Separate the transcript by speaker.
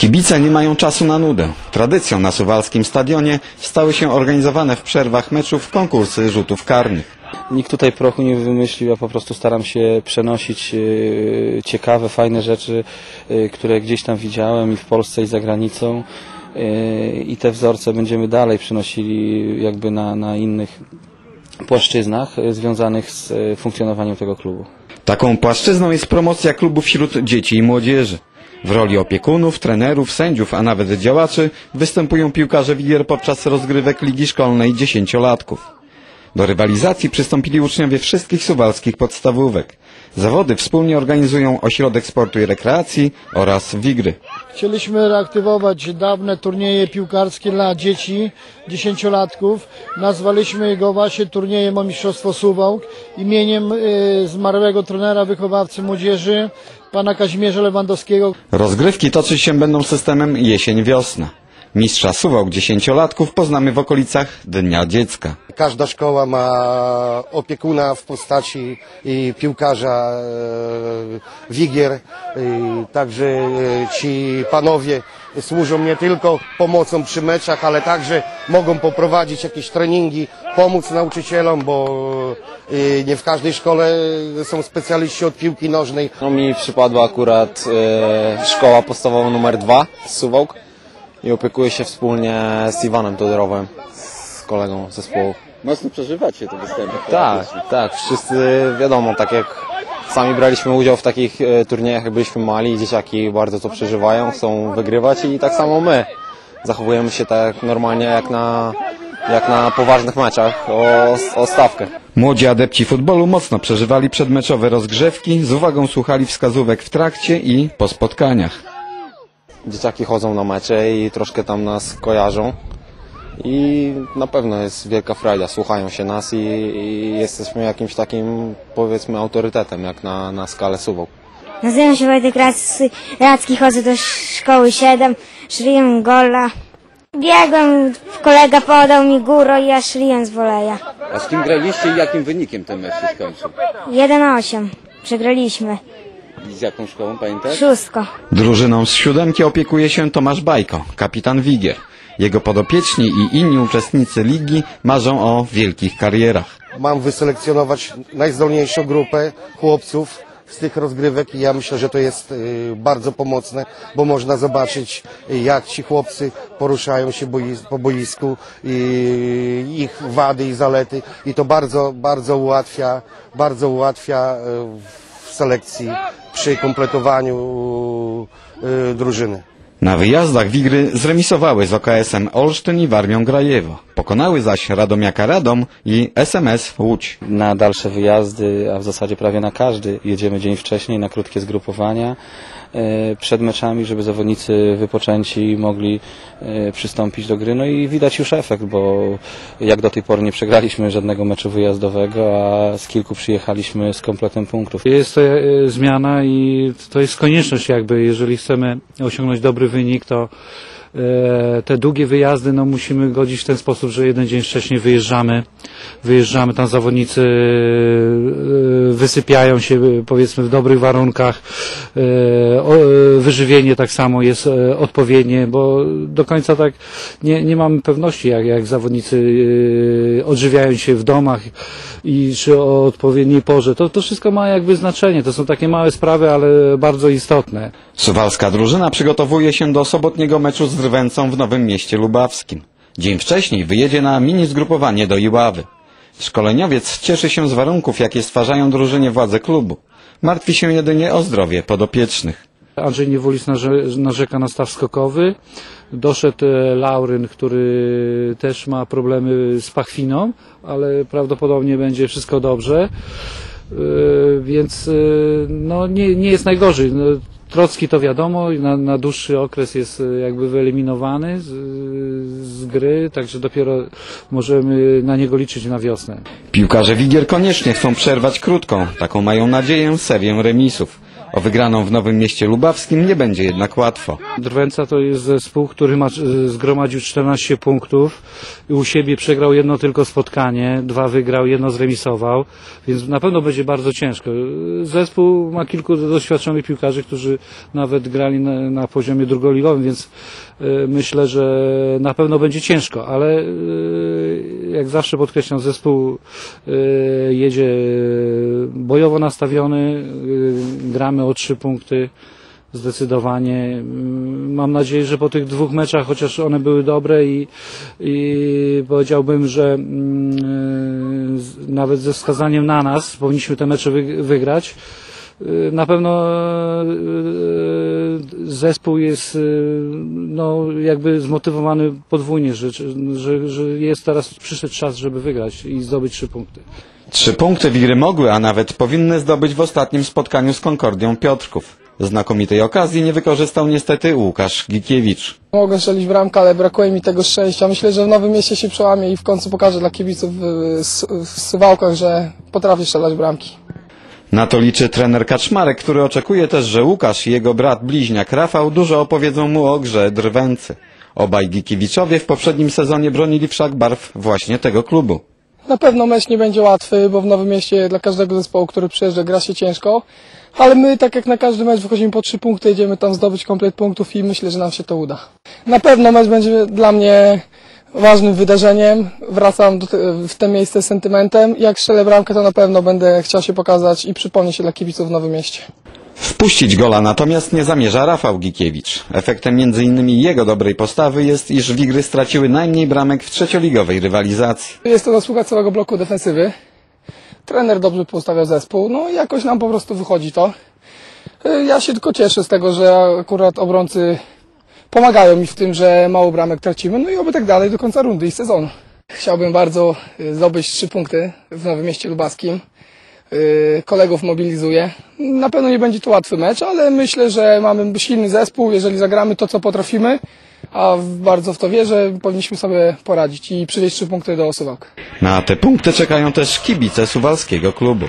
Speaker 1: Kibice nie mają czasu na nudę. Tradycją na suwalskim stadionie stały się organizowane w przerwach meczów konkursy rzutów karnych.
Speaker 2: Nikt tutaj prochu nie wymyślił, ja po prostu staram się przenosić e, ciekawe, fajne rzeczy, e, które gdzieś tam widziałem i w Polsce i za granicą E, i te wzorce będziemy dalej przenosili jakby na, na innych płaszczyznach związanych z funkcjonowaniem tego klubu.
Speaker 1: Taką płaszczyzną jest promocja klubu wśród dzieci i młodzieży. W roli opiekunów, trenerów, sędziów, a nawet działaczy występują piłkarze Wigier podczas rozgrywek Ligi Szkolnej dziesięciolatków. Do rywalizacji przystąpili uczniowie wszystkich suwalskich podstawówek. Zawody wspólnie organizują Ośrodek Sportu i Rekreacji oraz Wigry.
Speaker 3: Chcieliśmy reaktywować dawne turnieje piłkarskie dla dzieci, dziesięciolatków. Nazwaliśmy go właśnie turniejem o Mistrzostwo Suwałk imieniem y, zmarłego trenera wychowawcy młodzieży, pana Kazimierza Lewandowskiego.
Speaker 1: Rozgrywki toczyć się będą systemem jesień-wiosna. Mistrza Suwałk dziesięciolatków poznamy w okolicach Dnia Dziecka.
Speaker 4: Każda szkoła ma opiekuna w postaci i piłkarza e, Wigier. E, Także e, ci panowie służą nie tylko pomocą przy meczach, ale także mogą poprowadzić jakieś treningi, pomóc nauczycielom, bo e, nie w każdej szkole są specjaliści od piłki nożnej.
Speaker 5: No mi przypadła akurat e, szkoła podstawowa numer 2 z Suwałk i opiekuję się wspólnie z Iwanem Todorowem, z kolegą zespołu.
Speaker 2: Mocno przeżywacie te występy.
Speaker 5: Tak, tak, wszyscy wiadomo, tak jak sami braliśmy udział w takich e, turniejach, jak byliśmy mali, dzieciaki bardzo to przeżywają, chcą wygrywać i tak samo my. Zachowujemy się tak normalnie jak na, jak na poważnych meczach o, o stawkę.
Speaker 1: Młodzi adepci futbolu mocno przeżywali przedmeczowe rozgrzewki, z uwagą słuchali wskazówek w trakcie i po spotkaniach.
Speaker 5: Dzieciaki chodzą na mecze i troszkę tam nas kojarzą. I na pewno jest wielka frajda, słuchają się nas i, i jesteśmy jakimś takim, powiedzmy, autorytetem, jak na, na skalę Suwałk.
Speaker 6: Nazywam się Wojtek Rac- Racki, chodzę do szkoły 7, szliłem gola. Biegłem, kolega podał mi góro i ja szliłem z woleja.
Speaker 7: A z kim graliście i jakim wynikiem ten mecz się skończył?
Speaker 6: 1-8, przegraliśmy.
Speaker 7: I z jaką szkołą, pamiętasz?
Speaker 6: Szóstko.
Speaker 1: Drużyną z siódemki opiekuje się Tomasz Bajko, kapitan Wigier. Jego podopieczni i inni uczestnicy ligi marzą o wielkich karierach.
Speaker 4: Mam wyselekcjonować najzdolniejszą grupę chłopców z tych rozgrywek i ja myślę, że to jest y, bardzo pomocne, bo można zobaczyć y, jak ci chłopcy poruszają się bois- po boisku, i ich wady i zalety i to bardzo, bardzo ułatwia, bardzo ułatwia y, w selekcji przy kompletowaniu y, drużyny.
Speaker 1: Na wyjazdach Wigry zremisowały z OKS-em Olsztyn i Warmią Grajewo. Pokonały zaś Radomiaka Radom i SMS Łódź.
Speaker 2: Na dalsze wyjazdy, a w zasadzie prawie na każdy, jedziemy dzień wcześniej na krótkie zgrupowania e, przed meczami, żeby zawodnicy wypoczęci mogli e, przystąpić do gry. No i widać już efekt, bo jak do tej pory nie przegraliśmy żadnego meczu wyjazdowego, a z kilku przyjechaliśmy z kompletem punktów.
Speaker 8: Jest to e, zmiana i to jest konieczność jakby, jeżeli chcemy osiągnąć dobry wynik, to e, te długie wyjazdy no, musimy godzić w ten sposób, że jeden dzień wcześniej wyjeżdżamy, wyjeżdżamy, tam zawodnicy e, wysypiają się powiedzmy w dobrych warunkach, e, e, wyżywienie tak samo jest odpowiednie, bo do końca tak nie, nie mamy pewności jak, jak zawodnicy odżywiają się w domach i czy o odpowiedniej porze. To, to wszystko ma jakby znaczenie, to są takie małe sprawy, ale bardzo istotne.
Speaker 1: Suwalska drużyna przygotowuje się do sobotniego meczu z Drwęcą w Nowym Mieście Lubawskim. Dzień wcześniej wyjedzie na mini zgrupowanie do Iławy. Szkoleniowiec cieszy się z warunków, jakie stwarzają drużynie władze klubu. Martwi się jedynie o zdrowie podopiecznych.
Speaker 8: Andrzej Niewulis narze- narzeka na staw skokowy. Doszedł e, Lauryn, który też ma problemy z pachwiną, ale prawdopodobnie będzie wszystko dobrze. E, Więc e, no, nie, nie jest najgorzej. Trocki to wiadomo, na, na dłuższy okres jest e, jakby wyeliminowany z, z gry, także dopiero możemy na niego liczyć na wiosnę.
Speaker 1: Piłkarze Wigier koniecznie chcą przerwać krótką, taką mają nadzieję, serię remisów. O wygraną w Nowym Mieście Lubawskim nie będzie jednak łatwo.
Speaker 8: Drwęca to jest zespół, który ma, e, zgromadził 14 punktów. U siebie przegrał jedno tylko spotkanie, dwa wygrał, jedno zremisował, więc na pewno będzie bardzo ciężko. Zespół ma kilku doświadczonych piłkarzy, którzy nawet grali na, na poziomie drugoligowym, więc e, myślę, że na pewno będzie ciężko, ale e, jak zawsze podkreślam, zespół jedzie bojowo nastawiony, e, gramy o trzy punkty. Zdecydowanie. Mm, Mam nadzieję, że po tych dwóch meczach, chociaż one były dobre i, i powiedziałbym, że z- nawet ze wskazaniem na nas powinniśmy te mecze wy, wygrać. Y, Na pewno y, zespół jest y, no, jakby zmotywowany podwójnie, że, że, że jest teraz przyszedł czas, żeby wygrać i zdobyć trzy punkty.
Speaker 1: Trzy punkty Wiry mogły, a nawet powinny zdobyć w ostatnim spotkaniu z Konkordią Piotrków. Znakomitej okazji nie wykorzystał niestety Łukasz Gikiewicz.
Speaker 9: Mogłem strzelić bramkę, ale brakuje mi tego szczęścia. Myślę, że w Nowym Mieście się przełamię i w końcu pokażę dla kibiców w, w Suwałkach, że potrafię strzelać bramki.
Speaker 1: Na to liczy trener Kaczmarek, który oczekuje też, że Łukasz i jego brat bliźniak Rafał dużo opowiedzą mu o grze Drwęcy. Obaj Gikiewiczowie w poprzednim sezonie bronili wszak barw właśnie tego klubu.
Speaker 9: Na pewno mecz nie będzie łatwy, bo w Nowym Mieście dla każdego zespołu, który przyjeżdża, gra się ciężko. Ale my, tak jak na każdy mecz, wychodzimy po trzy punkty, jedziemy tam zdobyć komplet punktów i myślę, że nam się to uda. Na pewno mecz będzie dla mnie ważnym wydarzeniem. Wracam do w te miejsce z sentymentem. Jak strzelę bramkę, to na pewno będę chciał się pokazać i przypomnieć się dla kibiców w Nowym Mieście.
Speaker 1: Wpuścić gola natomiast nie zamierza Rafał Gikiewicz. Efektem m.in. jego dobrej postawy jest, iż Wigry straciły najmniej bramek w trzecioligowej rywalizacji.
Speaker 9: Jest to zasługa całego bloku defensywy. Trener dobrze poustawiał zespół, no i jakoś nam po prostu wychodzi to. Ja się tylko cieszę z tego, że akurat obrońcy pomagają mi w tym, że mało bramek tracimy, no i oby tak dalej do końca rundy i sezonu. Chciałbym bardzo y, zdobyć trzy punkty w Nowym Mieście Lubaskim. Y, Kolegów mobilizuję. Na pewno nie będzie to łatwy mecz, ale myślę, że mamy silny zespół. Jeżeli zagramy to, co potrafimy, a bardzo w to wierzę, powinniśmy sobie poradzić i przywieźć trzy punkty do Suwałk.
Speaker 1: Na te punkty czekają też kibice suwalskiego klubu.